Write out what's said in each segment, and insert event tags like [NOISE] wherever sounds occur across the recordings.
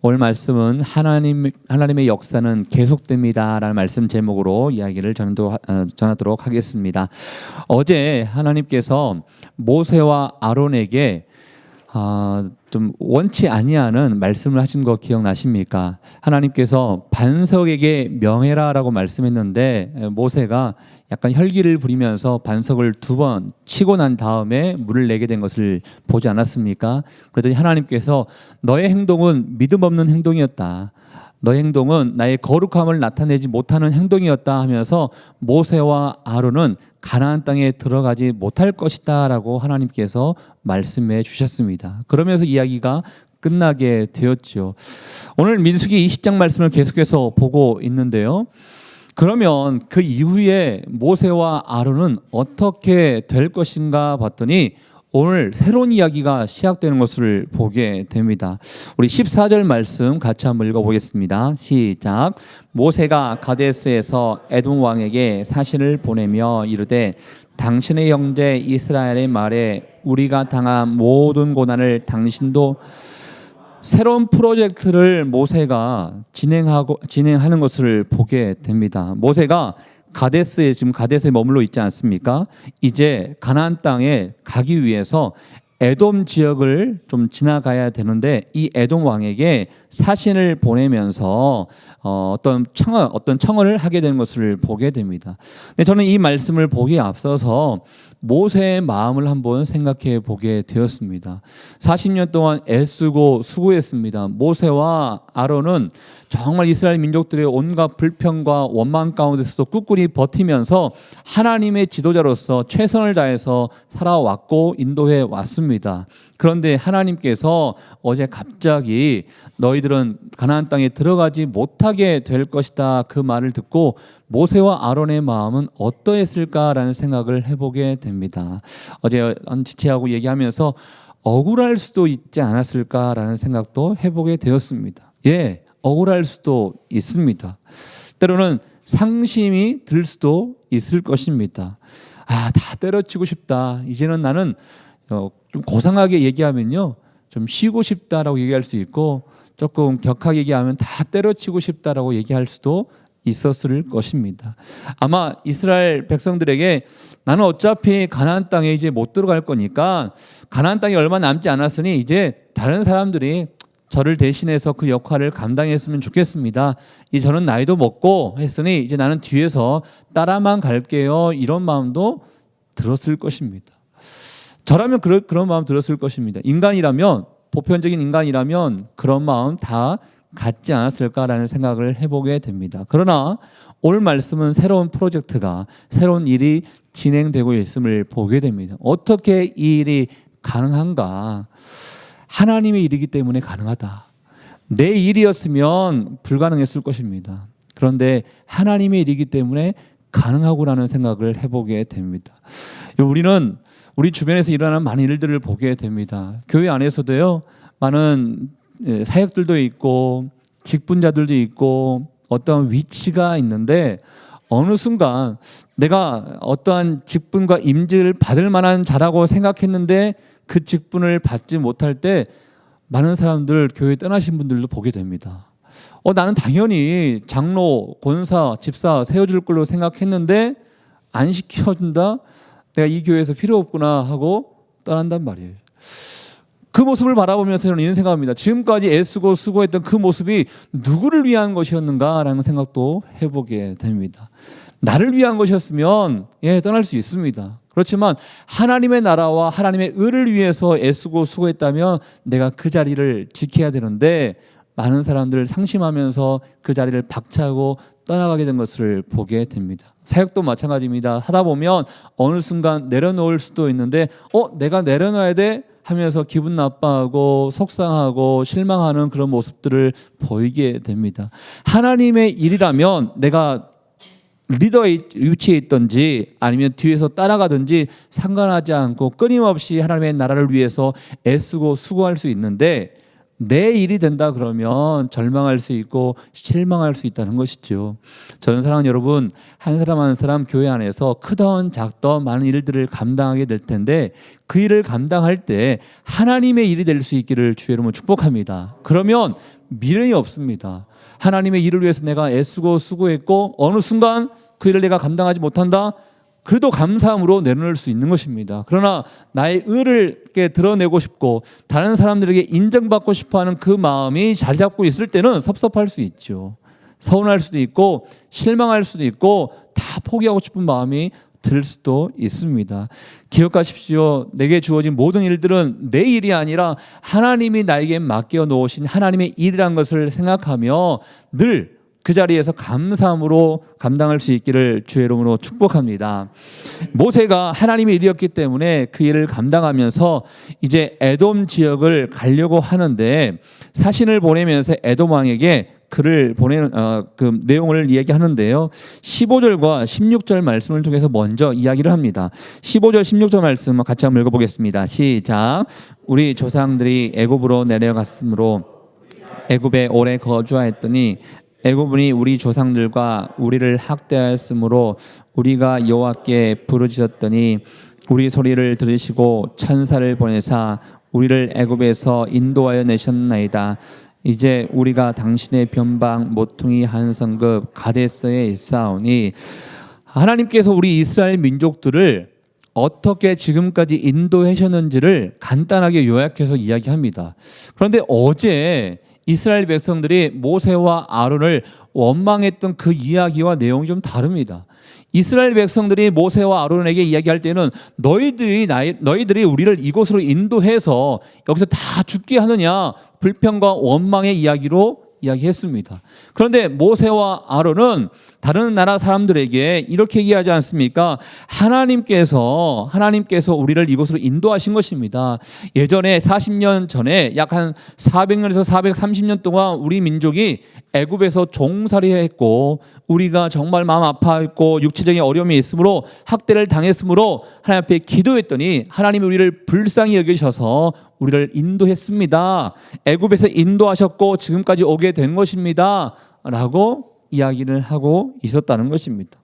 오늘 말씀은 하나님 하나님의 역사는 계속됩니다라는 말씀 제목으로 이야기를 전도 어, 전하도록 하겠습니다. 어제 하나님께서 모세와 아론에게 아, 좀 원치 아니하는 말씀을 하신 거 기억나십니까? 하나님께서 반석에게 명해라라고 말씀했는데 에, 모세가 약간 혈기를 부리면서 반석을 두 번 치고 난 다음에 물을 내게 된 것을 보지 않았습니까? 그랬더니 하나님께서 너의 행동은 믿음 없는 행동이었다. 너의 행동은 나의 거룩함을 나타내지 못하는 행동이었다 하면서 모세와 아론은 가나안 땅에 들어가지 못할 것이다라고 하나님께서 말씀해 주셨습니다. 그러면서 이야기가 끝나게 되었죠. 오늘 민수기 20장 말씀을 계속해서 보고 있는데요. 그러면 그 이후에 모세와 아론은 어떻게 될 것인가 봤더니 오늘 새로운 이야기가 시작되는 것을 보게 됩니다. 우리 14절 말씀 같이 한번 읽어보겠습니다. 시작. 모세가 가데스에서 에돔 왕에게 사신을 보내며 이르되 당신의 형제 이스라엘의 말에 우리가 당한 모든 고난을 당신도 새로운 프로젝트를 모세가 진행하고 진행하는 것을 보게 됩니다. 모세가 가데스에 지금 가데스에 머물러 있지 않습니까? 이제 가나안 땅에 가기 위해서 에돔 지역을 좀 지나가야 되는데 이 에돔 왕에게 사신을 보내면서 어, 어떤 청어 어떤 청원을 하게 되는 것을 보게 됩니다. 근데 저는 이 말씀을 보기에 앞서서 모세의 마음을 한번 생각해 보게 되었습니다. 40년 동안 애쓰고 수고했습니다. 모세와 아론은 정말 이스라엘 민족들의 온갖 불평과 원망 가운데서도 꿋꿋이 버티면서 하나님의 지도자로서 최선을 다해서 살아왔고 인도해 왔습니다. 그런데 하나님께서 어제 갑자기 너희들은 가나안 땅에 들어가지 못하게 될 것이다 그 말을 듣고 모세와 아론의 마음은 어떠했을까라는 생각을 해보게 됩니다. 어제 지체하고 얘기하면서 억울할 수도 있지 않았을까라는 생각도 해보게 되었습니다. 예, 억울할 수도 있습니다. 때로는 상심이 들 수도 있을 것입니다. 아, 다 때려치고 싶다. 이제는 나는 어, 좀 고상하게 얘기하면요. 좀 쉬고 싶다라고 얘기할 수 있고 조금 격하게 얘기하면 다 때려치고 싶다라고 얘기할 수도 있었을 것입니다. 아마 이스라엘 백성들에게 나는 어차피 가나안 땅에 이제 못 들어갈 거니까 가나안 땅이 얼마 남지 않았으니 이제 다른 사람들이 저를 대신해서 그 역할을 감당했으면 좋겠습니다. 이 저는 나이도 먹고 했으니 이제 나는 뒤에서 따라만 갈게요. 이런 마음도 들었을 것입니다. 저라면 그런 그런 마음 들었을 것입니다. 인간이라면 보편적인 인간이라면 그런 마음 다 갖지 않았을까라는 생각을 해보게 됩니다. 그러나 오늘 말씀은 새로운 프로젝트가 새로운 일이 진행되고 있음을 보게 됩니다. 어떻게 이 일이 가능한가? 하나님의 일이기 때문에 가능하다. 내 일이었으면 불가능했을 것입니다. 그런데 하나님의 일이기 때문에 가능하구라는 생각을 해보게 됩니다. 우리는 우리 주변에서 일어나는 많은 일들을 보게 됩니다. 교회 안에서도요, 많은 예, 사역들도 있고, 직분자들도 있고, 어떤 위치가 있는데, 어느 순간 내가 어떠한 직분과 임직을 받을 만한 자라고 생각했는데 그 직분을 받지 못할 때 많은 사람들 교회 떠나신 분들도 보게 됩니다. 어, 나는 당연히 장로, 권사, 집사 세워줄 걸로 생각했는데 안 시켜준다? 내가 이 교회에서 필요 없구나 하고 떠난단 말이에요. 그 모습을 바라보면서 저는 이런 생각합니다. 지금까지 애쓰고 수고했던 그 모습이 누구를 위한 것이었는가라는 생각도 해보게 됩니다. 나를 위한 것이었으면 예 떠날 수 있습니다. 그렇지만 하나님의 나라와 하나님의 의를 위해서 애쓰고 수고했다면 내가 그 자리를 지켜야 되는데 많은 사람들을 상심하면서 그 자리를 박차고 떠나가게 된 것을 보게 됩니다. 사역도 마찬가지입니다. 하다 보면 어느 순간 내려놓을 수도 있는데 어 내가 내려놔야 돼 하면서 기분 나빠하고 속상하고 실망하는 그런 모습들을 보이게 됩니다. 하나님의 일이라면 내가 리더의 위치에 있든지 아니면 뒤에서 따라가든지 상관하지 않고 끊임없이 하나님의 나라를 위해서 애쓰고 수고할 수 있는데 내 일이 된다 그러면 절망할 수 있고 실망할 수 있다는 것이죠. 저는 사랑하는 여러분 한 사람 한 사람 교회 안에서 크던 작던 많은 일들을 감당하게 될 텐데 그 일을 감당할 때 하나님의 일이 될 수 있기를 주의 이름으로 축복합니다. 그러면 미련이 없습니다. 하나님의 일을 위해서 내가 애쓰고 수고했고 어느 순간 그 일을 내가 감당하지 못한다. 그래도 감사함으로 내려놓을 수 있는 것입니다. 그러나 나의 의를 드러내고 싶고 다른 사람들에게 인정받고 싶어하는 그 마음이 잘 잡고 있을 때는 섭섭할 수 있죠. 서운할 수도 있고 실망할 수도 있고 다 포기하고 싶은 마음이 들 수도 있습니다. 기억하십시오. 내게 주어진 모든 일들은 내 일이 아니라 하나님이 나에게 맡겨 놓으신 하나님의 일이란 것을 생각하며 늘 그 자리에서 감사함으로 감당할 수 있기를 주의 이름으로 축복합니다. 모세가 하나님의 일이었기 때문에 그 일을 감당하면서 이제 에돔 지역을 가려고 하는데 사신을 보내면서 에돔 왕에게 글을 보내는 어, 그 내용을 이야기하는데요. 15절과 16절 말씀을 통해서 먼저 이야기를 합니다. 15절 16절 말씀 같이 한번 읽어보겠습니다. 시작. 우리 조상들이 애굽으로 내려갔으므로 애굽에 오래 거주하였더니 애굽은이 우리 조상들과 우리를 학대하였으므로 우리가 여호와께 부르짖었더니 우리 소리를 들으시고 천사를 보내사 우리를 애굽에서 인도하여 내셨나이다. 이제 우리가 당신의 변방 모퉁이 한 성급 가데스에 있사오니 하나님께서 우리 이스라엘 민족들을 어떻게 지금까지 인도하셨는지를 간단하게 요약해서 이야기합니다. 그런데 어제 이스라엘 백성들이 모세와 아론을 원망했던 그 이야기와 내용이 좀 다릅니다. 이스라엘 백성들이 모세와 아론에게 이야기할 때는 너희들이 나이, 너희들이 우리를 이곳으로 인도해서 여기서 다 죽게 하느냐 불평과 원망의 이야기로 이야기했습니다. 그런데 모세와 아론은 다른 나라 사람들에게 이렇게 얘기하지 않습니까? 하나님께서 하나님께서 우리를 이곳으로 인도하신 것입니다. 예전에 40년 전에 약 한 400년에서 430년 동안 우리 민족이 애굽에서 종살이했고 우리가 정말 마음 아파했고 육체적인 어려움이 있으므로 학대를 당했으므로 하나님 앞에 기도했더니 하나님이 우리를 불쌍히 여기셔서 우리를 인도했습니다. 애굽에서 인도하셨고 지금까지 오게 된 것입니다.라고 이야기를 하고 있었다는 것입니다.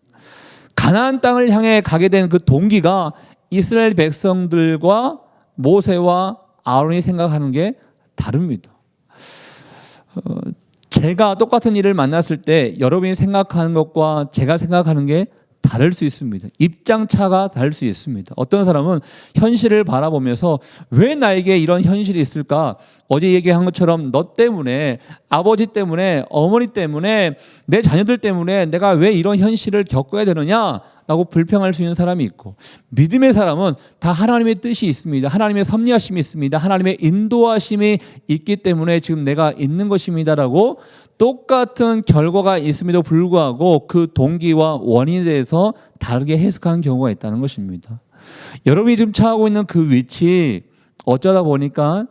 가나안 땅을 향해 가게 된 그 동기가 이스라엘 백성들과 모세와 아론이 생각하는 게 다릅니다. 어, 제가 똑같은 일을 만났을 때 여러분이 생각하는 것과 제가 생각하는 게 다를 수 있습니다. 입장차가 다를 수 있습니다. 어떤 사람은 현실을 바라보면서 왜 나에게 이런 현실이 있을까? 어제 얘기한 것처럼 너 때문에, 아버지 때문에, 어머니 때문에, 내 자녀들 때문에 내가 왜 이런 현실을 겪어야 되느냐? 라고 불평할 수 있는 사람이 있고 믿음의 사람은 다 하나님의 뜻이 있습니다. 하나님의 섭리하심이 있습니다. 하나님의 인도하심이 있기 때문에 지금 내가 있는 것입니다라고 똑같은 결과가 있음에도 불구하고 그 동기와 원인에 대해서 다르게 해석하는 경우가 있다는 것입니다. 여러분이 지금 처하고 있는 그 위치 어쩌다 보니까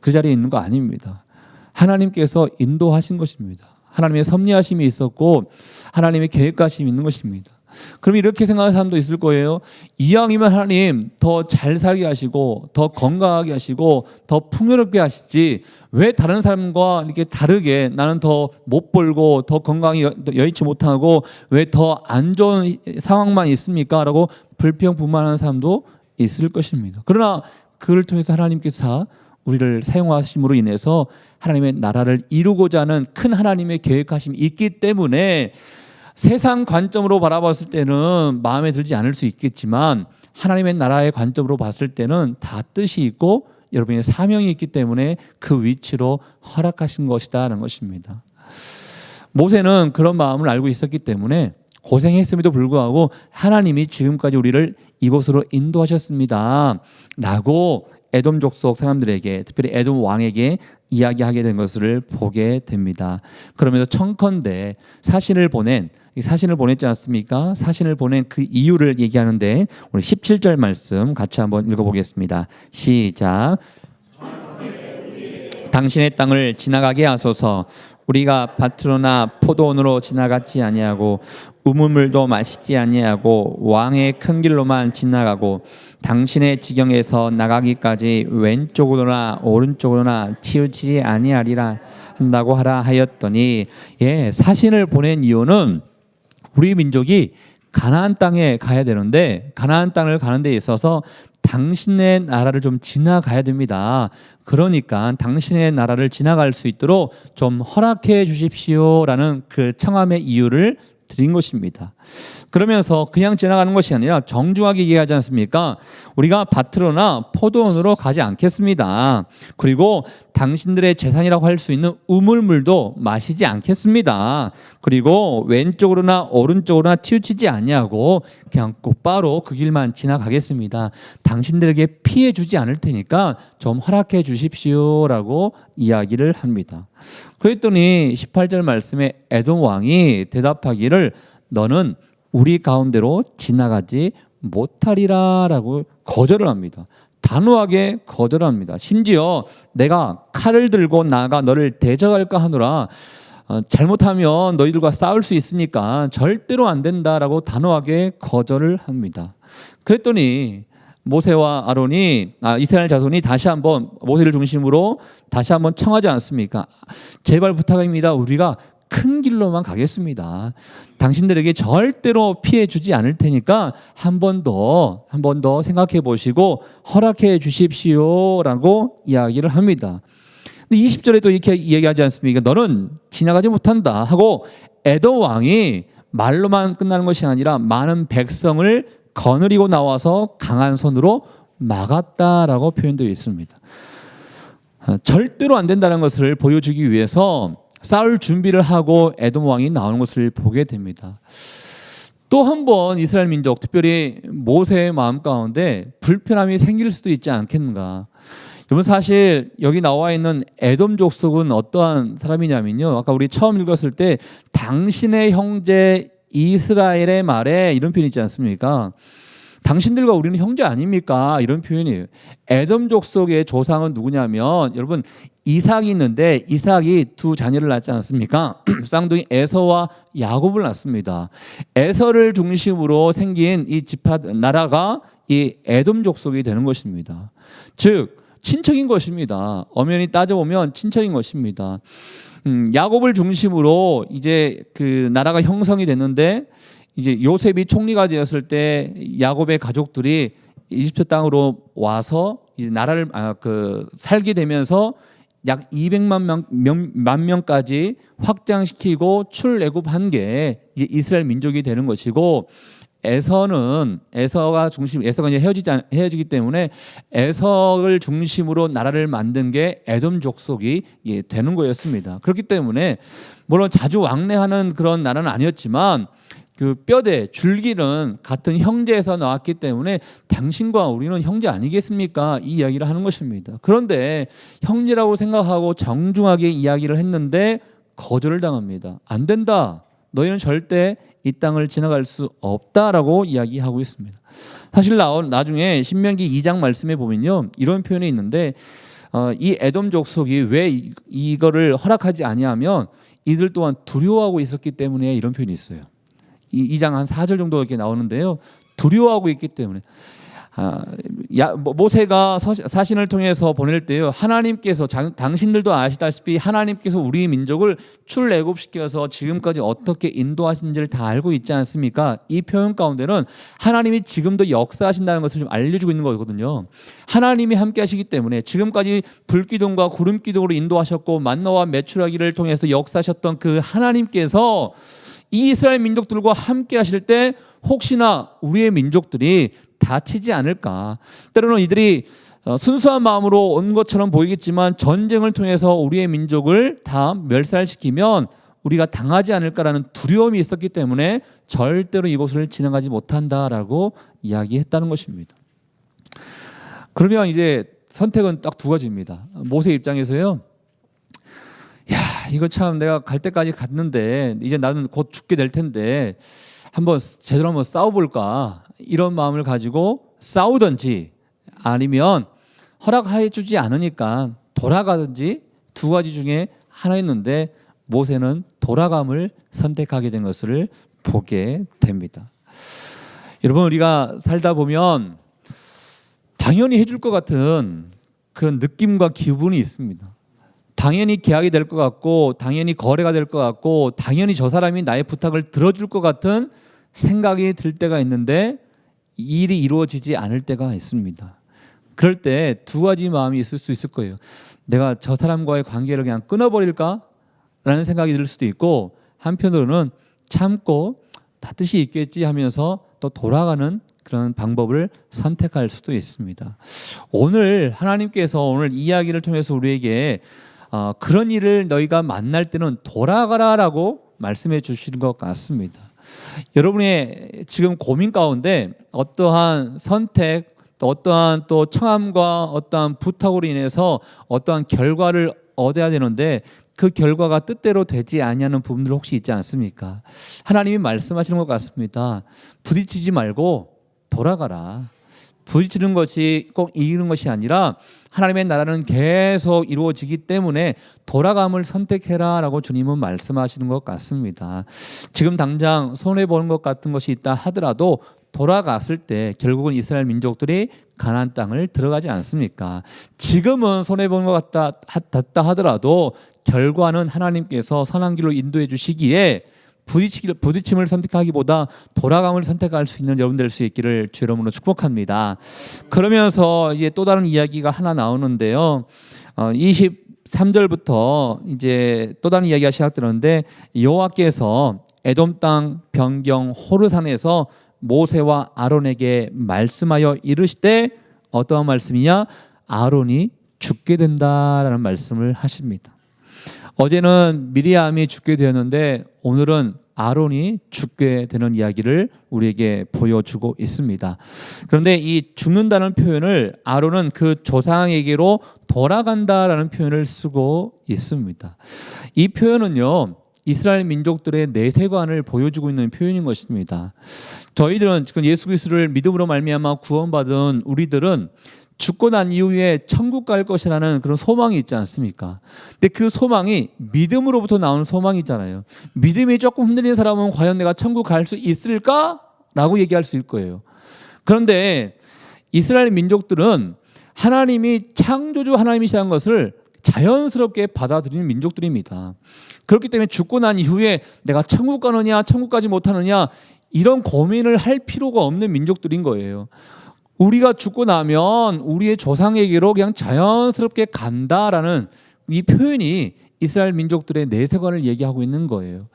그 자리에 있는 거 아닙니다. 하나님께서 인도하신 것입니다. 하나님의 섭리하심이 있었고 하나님의 계획하심이 있는 것입니다. 그럼 이렇게 생각하는 사람도 있을 거예요. 이왕이면 하나님 더 잘 살게 하시고 더 건강하게 하시고 더 풍요롭게 하시지 왜 다른 사람과 이렇게 다르게 나는 더 못 벌고 더 건강히 여- 여의치 못하고 왜 더 안 좋은 상황만 있습니까? 라고 불평 불만하는 사람도 있을 것입니다. 그러나 그를 통해서 하나님께서 다 우리를 사용하심으로 인해서 하나님의 나라를 이루고자 하는 큰 하나님의 계획하심이 있기 때문에 세상 관점으로 바라봤을 때는 마음에 들지 않을 수 있겠지만 하나님의 나라의 관점으로 봤을 때는 다 뜻이 있고 여러분의 사명이 있기 때문에 그 위치로 허락하신 것이다라는 것입니다. 모세는 그런 마음을 알고 있었기 때문에 고생했음에도 불구하고 하나님이 지금까지 우리를 이곳으로 인도하셨습니다. 라고 에돔 족속 사람들에게 특별히 에돔 왕에게 이야기하게 된 것을 보게 됩니다. 그러면서 청컨대 사신을 보낸 이 사신을 보냈지 않습니까? 사신을 보낸 그 이유를 얘기하는데 우리 17절 말씀 같이 한번 읽어보겠습니다. 시작. 당신의 땅을 지나가게 하소서 우리가 밭으로나 포도원으로 지나갔지 아니하고 우물물도 마시지 아니하고 왕의 큰 길로만 지나가고 당신의 지경에서 나가기까지 왼쪽으로나 오른쪽으로나 치우치지 아니하리라 한다고 하라 하였더니 예 사신을 보낸 이유는 우리 민족이 가나안 땅에 가야 되는데 가나안 땅을 가는 데 있어서 당신의 나라를 좀 지나가야 됩니다. 그러니까 당신의 나라를 지나갈 수 있도록 좀 허락해 주십시오라는 그 청함의 이유를 드린 것입니다. 그러면서 그냥 지나가는 것이 아니라 정중하게 얘기하지 않습니까? 우리가 밭으로나 포도원으로 가지 않겠습니다. 그리고 당신들의 재산이라고 할 수 있는 우물물도 마시지 않겠습니다. 그리고 왼쪽으로나 오른쪽으로나 치우치지 아니하고 그냥 곧바로 그 길만 지나가겠습니다. 당신들에게 피해 주지 않을 테니까 좀 허락해 주십시오라고 이야기를 합니다. 그랬더니 18절 말씀에 에돔 왕이 대답하기를 너는 우리 가운데로 지나가지 못하리라라고 거절을 합니다. 단호하게 거절합니다. 심지어 내가 칼을 들고 나가 너를 대적할까 하노라. 어, 잘못하면 너희들과 싸울 수 있으니까 절대로 안 된다라고 단호하게 거절을 합니다. 그랬더니 모세와 아론이 아, 이스라엘 자손이 다시 한번 모세를 중심으로 다시 한번 청하지 않습니까? 제발 부탁입니다. 우리가 큰 길로만 가겠습니다. 당신들에게 절대로 피해 주지 않을 테니까 한 번 더, 한 번 더 생각해 보시고 허락해 주십시오 라고 이야기를 합니다. 근데 20절에 또 이렇게 이야기하지 않습니까? 너는 지나가지 못한다 하고 에도 왕이 말로만 끝나는 것이 아니라 많은 백성을 거느리고 나와서 강한 손으로 막았다라고 표현되어 있습니다. 아, 절대로 안 된다는 것을 보여주기 위해서 싸울 준비를 하고 에돔 왕이 나오는 것을 보게 됩니다. 또 한 번 이스라엘 민족, 특별히 모세의 마음 가운데 불편함이 생길 수도 있지 않겠는가. 여러분 사실 여기 나와 있는 에돔 족속은 어떠한 사람이냐면요. 아까 우리 처음 읽었을 때 당신의 형제 이스라엘의 말에 이런 표현 있지 않습니까? 당신들과 우리는 형제 아닙니까? 이런 표현이에요. 에돔 족 속의 조상은 누구냐면 여러분 이삭이 있는데 이삭이 두 자녀를 낳지 않습니까? [CLEARS THROAT] 쌍둥이 에서와 야곱을 낳습니다. 에서를 중심으로 생긴 이 지파 나라가 이 에돔 족 속이 되는 것입니다. 즉 친척인 것입니다. 엄연히 따져보면 친척인 것입니다. 음, 야곱을 중심으로 이제 그 나라가 형성이 됐는데 이제 요셉이 총리가 되었을 때 야곱의 가족들이 이집트 땅으로 와서 이제 나라를 아, 그 살게 되면서 약 200만 명, 명, 만 명까지 확장시키고 출애굽한 게 이제 이스라엘 민족이 되는 것이고 에서는 에서가 중심 에서가 이제 헤어지지 않- 헤어지기 때문에 에서를 중심으로 나라를 만든 게 에돔 족속이 예, 되는 거였습니다. 그렇기 때문에 물론 자주 왕래하는 그런 나라는 아니었지만 그 뼈대 줄기는 같은 형제에서 나왔기 때문에 당신과 우리는 형제 아니겠습니까? 이 이야기를 하는 것입니다. 그런데 형제라고 생각하고 정중하게 이야기를 했는데 거절을 당합니다. 안 된다. 너희는 절대 이 땅을 지나갈 수 없다라고 이야기하고 있습니다. 사실 나 나중에 신명기 2장 말씀에 보면요 이런 표현이 있는데 어, 이 에돔 족속이 왜 이, 이거를 허락하지 아니하면 이들 또한 두려워하고 있었기 때문에 이런 표현이 있어요. 이 2장 한 4절 정도 이렇게 나오는데요. 두려워하고 있기 때문에 아, 야, 모- 모세가 서- 사신을 통해서 보낼 때요 하나님께서 장- 당신들도 아시다시피 하나님께서 우리 민족을 출애굽시켜서 지금까지 어떻게 인도하신지를 다 알고 있지 않습니까? 이 표현 가운데는 하나님이 지금도 역사하신다는 것을 좀 알려주고 있는 거거든요. 하나님이 함께하시기 때문에 지금까지 불기둥과 구름기둥으로 인도하셨고 만나와 메추라기를 통해서 역사하셨던 그 하나님께서 이 이스라엘 민족들과 함께 하실 때 혹시나 우리의 민족들이 다치지 않을까. 때로는 이들이 어, 순수한 마음으로 온 것처럼 보이겠지만 전쟁을 통해서 우리의 민족을 다 멸살시키면 우리가 당하지 않을까라는 두려움이 있었기 때문에 절대로 이곳을 지나가지 못한다라고 이야기했다는 것입니다. 그러면 이제 선택은 딱 두 가지입니다. 모세 입장에서요. 야, 이거 참 내가 갈 때까지 갔는데 이제 나는 곧 죽게 될 텐데 한번 제대로 한번 싸워볼까 이런 마음을 가지고 싸우든지 아니면 허락해 주지 않으니까 돌아가든지 두 가지 중에 하나였는데 모세는 돌아감을 선택하게 된 것을 보게 됩니다. 여러분 우리가 살다 보면 당연히 해줄 것 같은 그런 느낌과 기분이 있습니다. 당연히 계약이 될 것 같고 당연히 거래가 될 것 같고 당연히 저 사람이 나의 부탁을 들어줄 것 같은 생각이 들 때가 있는데 일이 이루어지지 않을 때가 있습니다. 그럴 때 두 가지 마음이 있을 수 있을 거예요. 내가 저 사람과의 관계를 그냥 끊어버릴까? 라는 생각이 들 수도 있고 한편으로는 참고 다 뜻이 있겠지 하면서 또 돌아가는 그런 방법을 선택할 수도 있습니다. 오늘 하나님께서 오늘 이야기를 통해서 우리에게 어, 그런 일을 너희가 만날 때는 돌아가라라고 말씀해 주시는 것 같습니다. 여러분의 지금 고민 가운데 어떠한 선택 또 어떠한 또 청함과 어떠한 부탁으로 인해서 어떠한 결과를 얻어야 되는데 그 결과가 뜻대로 되지 아니하는 부분들 혹시 있지 않습니까? 하나님이 말씀하시는 것 같습니다. 부딪히지 말고 돌아가라. 부딪히는 것이 꼭 이기는 것이 아니라 하나님의 나라는 계속 이루어지기 때문에 돌아감을 선택해라라고 주님은 말씀하시는 것 같습니다. 지금 당장 손해 보는 것 같은 것이 있다 하더라도 돌아갔을 때 결국은 이스라엘 민족들이 가나안 땅을 들어가지 않습니까? 지금은 손해 보는 것 같다, 하더라도 결과는 하나님께서 선한 길로 인도해 주시기에 부딪히기를, 부딪힘을 선택하기보다 돌아감을 선택할 수 있는 여러분 될 수 있기를 주 이름으로 축복합니다. 그러면서 이제 또 다른 이야기가 하나 나오는데요. 어, 23절부터 이제 또 다른 이야기가 시작되는데 여호와께서 에돔 땅 변경 호르산에서 모세와 아론에게 말씀하여 이르시되 어떠한 말씀이냐? 아론이 죽게 된다라는 말씀을 하십니다. 어제는 미리암이 죽게 되었는데 오늘은 아론이 죽게 되는 이야기를 우리에게 보여주고 있습니다. 그런데 이 죽는다는 표현을 아론은 그 조상에게로 돌아간다라는 표현을 쓰고 있습니다. 이 표현은요. 이스라엘 민족들의 내세관을 보여주고 있는 표현인 것입니다. 저희들은 지금 예수 그리스도를 믿음으로 말미암아 구원받은 우리들은 죽고 난 이후에 천국 갈 것이라는 그런 소망이 있지 않습니까? 근데 그 소망이 믿음으로부터 나오는 소망이잖아요. 믿음이 조금 흔들리는 사람은 과연 내가 천국 갈 수 있을까? 라고 얘기할 수 있을 거예요. 그런데 이스라엘 민족들은 하나님이 창조주 하나님이시라는 것을 자연스럽게 받아들이는 민족들입니다. 그렇기 때문에 죽고 난 이후에 내가 천국 가느냐, 천국 가지 못하느냐 이런 고민을 할 필요가 없는 민족들인 거예요. 우리가 죽고 나면 우리의 조상에게로 그냥 자연스럽게 간다라는 이 표현이 이스라엘 민족들의 내세관을 얘기하고 있는 거예요.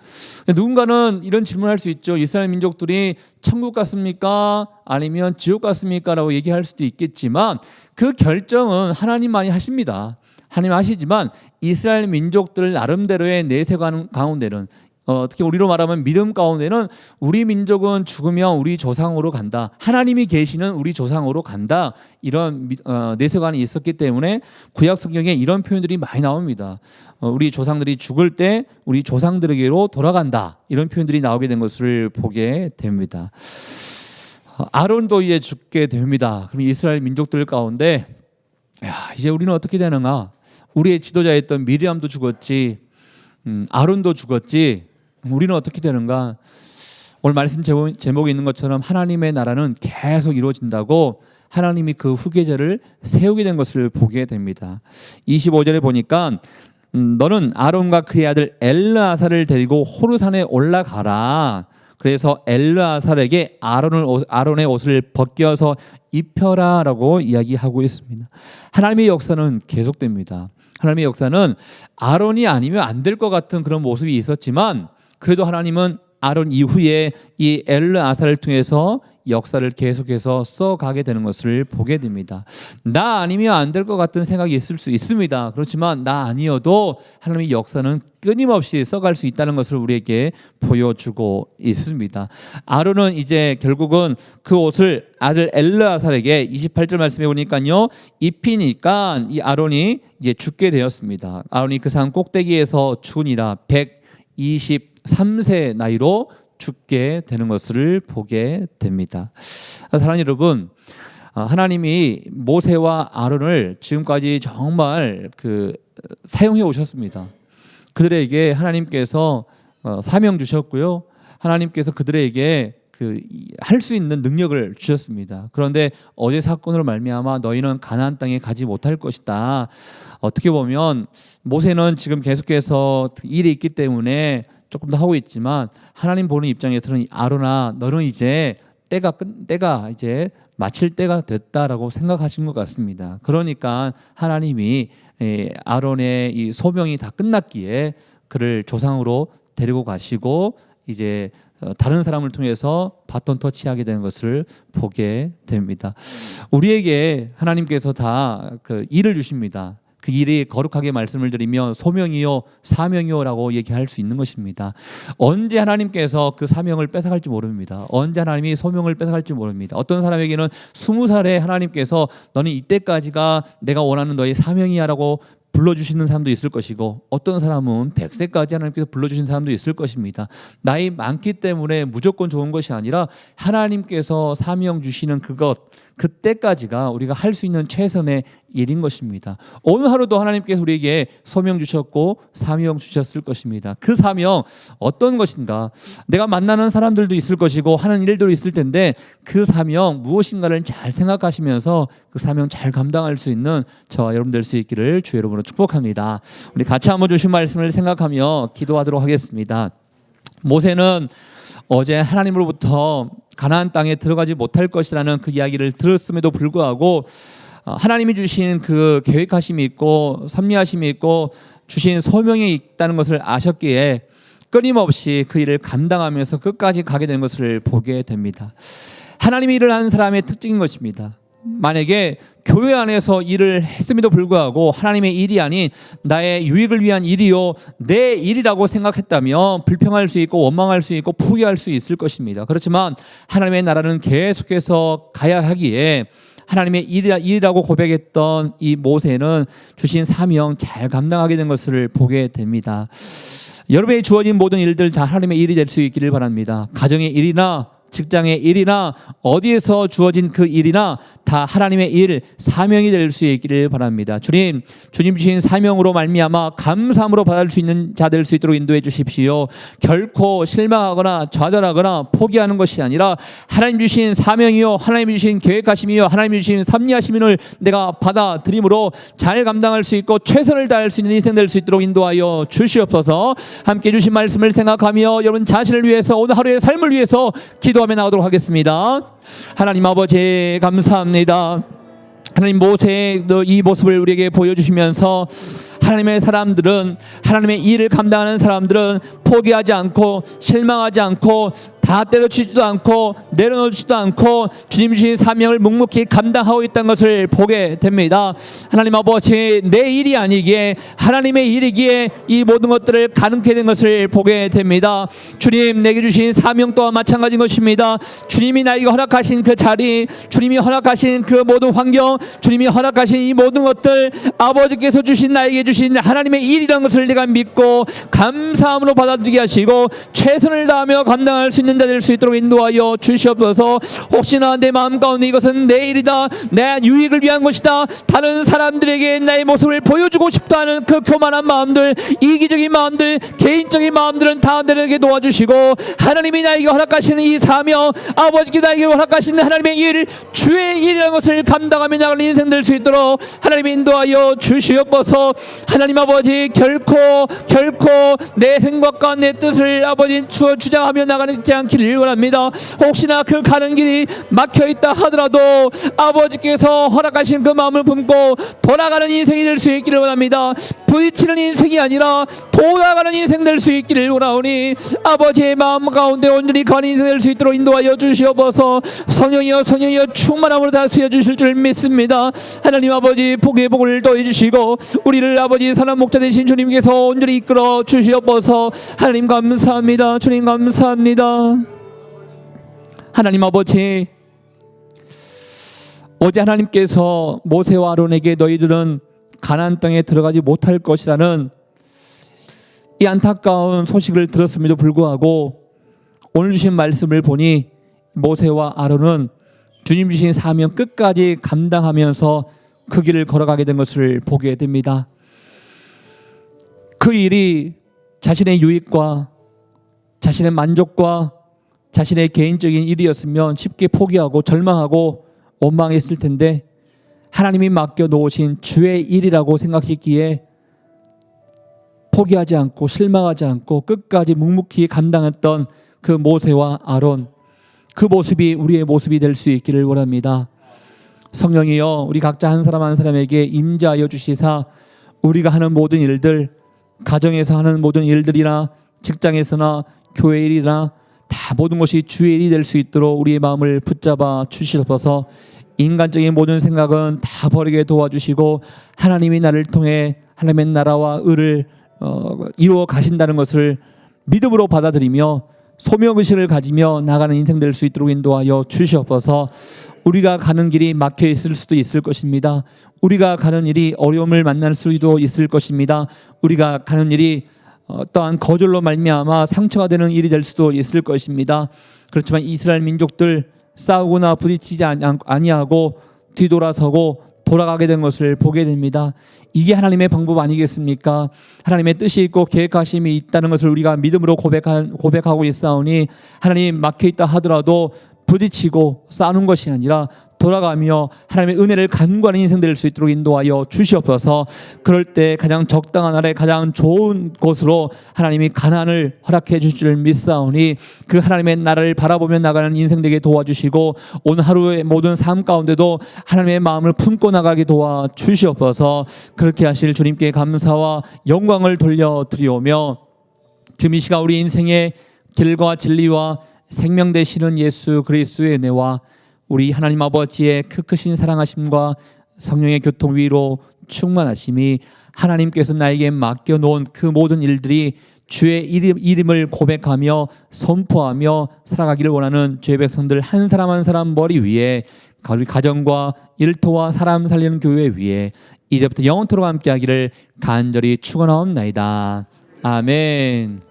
누군가는 이런 질문을 할수 있죠. 이스라엘 민족들이 천국 갔습니까? 아니면 지옥 갔습니까? 라고 얘기할 수도 있겠지만 그 결정은 하나님만이 하십니다. 하나님 하시지만 이스라엘 민족들 나름대로의 내세관 가운데는 어, 어떻게 우리로 말하면 믿음 가운데는 우리 민족은 죽으면 우리 조상으로 간다. 하나님이 계시는 우리 조상으로 간다. 이런 어, 내세관이 있었기 때문에 구약 성경에 이런 표현들이 많이 나옵니다. 어, 우리 조상들이 죽을 때 우리 조상들에게로 돌아간다. 이런 표현들이 나오게 된 것을 보게 됩니다. 어, 아론도 이제 죽게 됩니다. 그럼 이스라엘 민족들 가운데 야, 이제 우리는 어떻게 되는가? 우리의 지도자였던 미리암도 죽었지, 음, 아론도 죽었지. 우리는 어떻게 되는가? 오늘 말씀 제목에 있는 것처럼 하나님의 나라는 계속 이루어진다고 하나님이 그 후계자를 세우게 된 것을 보게 됩니다. 25절에 보니까 음, 너는 아론과 그의 아들 엘르아사를 데리고 호르산에 올라가라. 그래서 엘르아살에게 아론을 아론의 옷을 벗겨서 입혀라라고 이야기하고 있습니다. 하나님의 역사는 계속됩니다. 하나님의 역사는 아론이 아니면 안 될 것 같은 그런 모습이 있었지만 그래도 하나님은 아론 이후에 이 엘르 아사를 통해서 역사를 계속해서 써가게 되는 것을 보게 됩니다. 나 아니면 안 될 것 같은 생각이 있을 수 있습니다. 그렇지만 나 아니어도 하나님의 역사는 끊임없이 써갈 수 있다는 것을 우리에게 보여주고 있습니다. 아론은 이제 결국은 그 옷을 아들 엘르아살에게 28절 말씀해 보니까요 입히니까 이 아론이 이제 죽게 되었습니다. 아론이 그 산 꼭대기에서 죽으니라 123세 나이로 죽게 되는 것을 보게 됩니다. 사랑하는 여러분, 아, 하나님이 모세와 아론을 지금까지 정말 그 사용해 오셨습니다. 그들에게 하나님께서 어, 사명 주셨고요. 하나님께서 그들에게 그 할 수 있는 능력을 주셨습니다. 그런데 어제 사건으로 말미암아 너희는 가나안 땅에 가지 못할 것이다. 어떻게 보면 모세는 지금 계속해서 일이 있기 때문에 조금 더 하고 있지만 하나님 보는 입장에서는 아로나 너는 이제 때가 끝 때가 이제 마칠 때가 됐다라고 생각하신 것 같습니다. 그러니까 하나님이 에, 아론의 이 소명이 다 끝났기에 그를 조상으로 데리고 가시고 이제 어, 다른 사람을 통해서 바톤 터치하게 되는 것을 보게 됩니다. 우리에게 하나님께서 다 그 일을 주십니다. 그 일이 거룩하게 말씀을 드리면 소명이요 사명이요라고 얘기할 수 있는 것입니다. 언제 하나님께서 그 사명을 뺏어갈지 모릅니다. 언제 하나님이 소명을 뺏어갈지 모릅니다. 어떤 사람에게는 스무 살에 하나님께서 너는 이때까지가 내가 원하는 너의 사명이야라고 불러주시는 사람도 있을 것이고 어떤 사람은 100세까지 하나님께서 불러주신 사람도 있을 것입니다. 나이 많기 때문에 무조건 좋은 것이 아니라 하나님께서 사명 주시는 그것 그때까지가 우리가 할 수 있는 최선의 일인 것입니다. 오늘 하루도 하나님께서 우리에게 소명 주셨고 사명 주셨을 것입니다. 그 사명 어떤 것인가? 내가 만나는 사람들도 있을 것이고 하는 일도 있을 텐데 그 사명 무엇인가를 잘 생각하시면서 그 사명 잘 감당할 수 있는 저와 여러분 될 수 있기를 주 여러분으로 축복합니다. 우리 같이 한번 주신 말씀을 생각하며 기도하도록 하겠습니다. 모세는 어제 하나님으로부터 가나안 땅에 들어가지 못할 것이라는 그 이야기를 들었음에도 불구하고 어, 하나님이 주신 그 계획하심이 있고 섭리하심이 있고 주신 소명이 있다는 것을 아셨기에 끊임없이 그 일을 감당하면서 끝까지 가게 된 것을 보게 됩니다. 하나님이 일을 하는 사람의 특징인 것입니다. 만약에 교회 안에서 일을 했음에도 불구하고 하나님의 일이 아닌 나의 유익을 위한 일이요 내 일이라고 생각했다면 불평할 수 있고 원망할 수 있고 포기할 수 있을 것입니다. 그렇지만 하나님의 나라는 계속해서 가야 하기에 하나님의 일이라고 고백했던 이 모세는 주신 사명 잘 감당하게 된 것을 보게 됩니다. 여러분의 주어진 모든 일들 다 하나님의 일이 될 수 있기를 바랍니다. 가정의 일이나 직장의 일이나 어디에서 주어진 그 일이나 다 하나님의 일 사명이 될 수 있기를 바랍니다. 주님, 주님 주신 사명으로 말미암아 감사함으로 받을 수 있는 자 될 수 있도록 인도해 주십시오. 결코 실망하거나 좌절하거나 포기하는 것이 아니라 하나님 주신 사명이요, 하나님 주신 계획하심이요, 하나님 주신 섭리하심을 내가 받아들임으로 잘 감당할 수 있고 최선을 다할 수 있는 인생 될 수 있도록 인도하여 주시옵소서. 함께 주신 말씀을 생각하며 여러분 자신을 위해서 오늘 하루의 삶을 위해서 기도 하며 나오도록 하겠습니다. 하나님 아버지 감사합니다. 하나님 모세의 이 모습을 우리에게 보여주시면서 하나님의 사람들은 하나님의 일을 감당하는 사람들은 포기하지 않고 실망하지 않고 다 때려치지도 않고 내려놓지도 않고 주님 주신 사명을 묵묵히 감당하고 있다는 것을 보게 됩니다. 하나님 아버지 내 일이 아니기에 하나님의 일이기에 이 모든 것들을 가능케 된 것을 보게 됩니다. 주님 내게 주신 사명 또한 마찬가지인 것입니다. 주님이 나에게 허락하신 그 자리, 주님이 허락하신 그 모든 환경, 주님이 허락하신 이 모든 것들 아버지께서 주신 나에게 주신 하나님의 일이라는 것을 내가 믿고 감사함으로 받아들이게 하시고 최선을 다하며 감당할 수 있는 자 될 수 있도록 인도하여 주시옵소서. 혹시나 내 마음 가운데 이것은 내 일이다 내 유익을 위한 것이다 다른 사람들에게 나의 모습을 보여주고 싶다 하는 그 교만한 마음들 이기적인 마음들 개인적인 마음들은 다 내게 도와주시고 하나님이 나에게 허락하시는 이 사명 아버지께 나에게 허락하시는 하나님의 일 주의 일이라는 것을 감당하며 나갈 인생 될 수 있도록 하나님 인도하여 주시옵소서. 하나님 아버지 결코 결코 내 생각과 내 뜻을 아버지 주장하며 나가지 않 기를 원합니다. 혹시나 그 가는 길이 막혀 있다 하더라도 아버지께서 허락하신 그 마음을 품고 돌아가는 인생이 될 수 있기를 원합니다. 부딪히는 인생이 아니라 돌아가는 인생 될 수 있기를 원하오니 아버지의 마음 가운데 온전히 가는 인생 될 수 있도록 인도하여 주시옵소서 성령이여 성령이여 충만함으로 다스려 주실 줄 믿습니다. 하나님 아버지 복의 복을 더해 주시고 우리를 아버지 사람 목자 되신 주님께서 온전히 이끌어 주시옵소서 하나님 감사합니다. 주님 감사합니다. 하나님 아버지 어제 하나님께서 모세와 아론에게 너희들은 가나안 땅에 들어가지 못할 것이라는 이 안타까운 소식을 들었음에도 불구하고 오늘 주신 말씀을 보니 모세와 아론은 주님 주신 사명 끝까지 감당하면서 그 길을 걸어가게 된 것을 보게 됩니다. 그 일이 자신의 유익과 자신의 만족과 자신의 개인적인 일이었으면 쉽게 포기하고 절망하고 원망했을 텐데 하나님이 맡겨 놓으신 주의 일이라고 생각했기에 포기하지 않고 실망하지 않고 끝까지 묵묵히 감당했던 그 모세와 아론 그 모습이 우리의 모습이 될 수 있기를 원합니다. 성령이여 우리 각자 한 사람 한 사람에게 임자하여 주시사 우리가 하는 모든 일들 가정에서 하는 모든 일들이나 직장에서나 교회 일이나 다 모든 것이 주의 일이 될 수 있도록 우리의 마음을 붙잡아 주시옵소서 인간적인 모든 생각은 다 버리게 도와주시고 하나님이 나를 통해 하나님의 나라와 의를 어, 이루어 가신다는 것을 믿음으로 받아들이며 소명 의식을 가지며 나가는 인생 될 수 있도록 인도하여 주시옵소서 우리가 가는 길이 막혀 있을 수도 있을 것입니다. 우리가 가는 일이 어려움을 만날 수도 있을 것입니다. 우리가 가는 일이 어떠한 거절로 말미암아 상처가 되는 일이 될 수도 있을 것입니다. 그렇지만 이스라엘 민족들 싸우거나 부딪히지 아니- 아니하고 뒤돌아서고 돌아가게 된 것을 보게 됩니다. 이게 하나님의 방법 아니겠습니까? 하나님의 뜻이 있고 계획하심이 있다는 것을 우리가 믿음으로 고백하, 고백하고 있사오니 하나님 막혀 있다 하더라도 부딪히고 싸우는 것이 아니라 돌아가며 하나님의 은혜를 간구하는 인생 될 수 있도록 인도하여 주시옵소서. 그럴 때 가장 적당한 날에 가장 좋은 곳으로 하나님이 가난을 허락해 주실 줄 믿사오니 그 하나님의 나라를 바라보며 나가는 인생 되게 도와주시고 오늘 하루의 모든 삶 가운데도 하나님의 마음을 품고 나가게 도와 주시옵소서. 그렇게 하실 주님께 감사와 영광을 돌려 드리오며 지금 이 시간 우리 인생의 길과 진리와 생명 되시는 예수 그리스도의 은혜와 우리 하나님 아버지의 크 크신 사랑하심과 성령의 교통 위로 충만하심이 하나님께서 나에게 맡겨 놓은 그 모든 일들이 주의 이름, 이름을 고백하며 선포하며 살아가기를 원하는 죄 백성들 한 사람 한 사람 머리 위에 우리 가정과 일터와 사람 살리는 교회 위에 이제부터 영원토록 함께하기를 간절히 축원하옵나이다. 아멘.